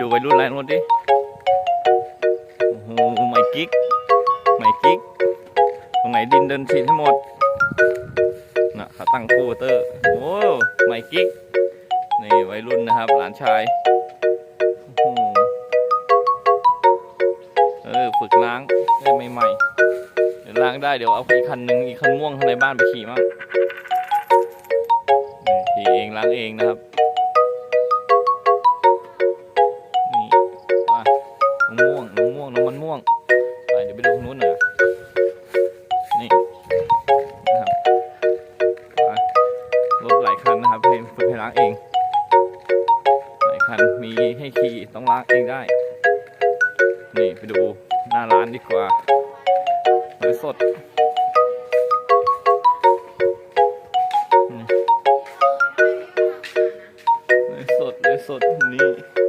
ดูวัยรุ่นแรงรถดิ โอ้โหไม่กิ๊กไม่กิ๊ก ตรงไหนดินเดินฉีดให้หมดน่ะเขาตั้งคู่เตอร์ โอ้ไม่กิ๊ก นี่วัยรุ่นนะครับ หลานชายเออฝึกล้างได้ใหม่ๆเดี๋ยวล้างได้เดี๋ยวเอาอีกคันหนึ่งอีกคันม่วงข้างในบ้านไปขี่มั่งขี่เองล้างเองนะครับ ล้างเองหลายคันมีให้ขี่ต้องล้างเองได้ นี่ไปดูหน้าร้านดีกว่าหอยสดหอยสดหอยสดนี่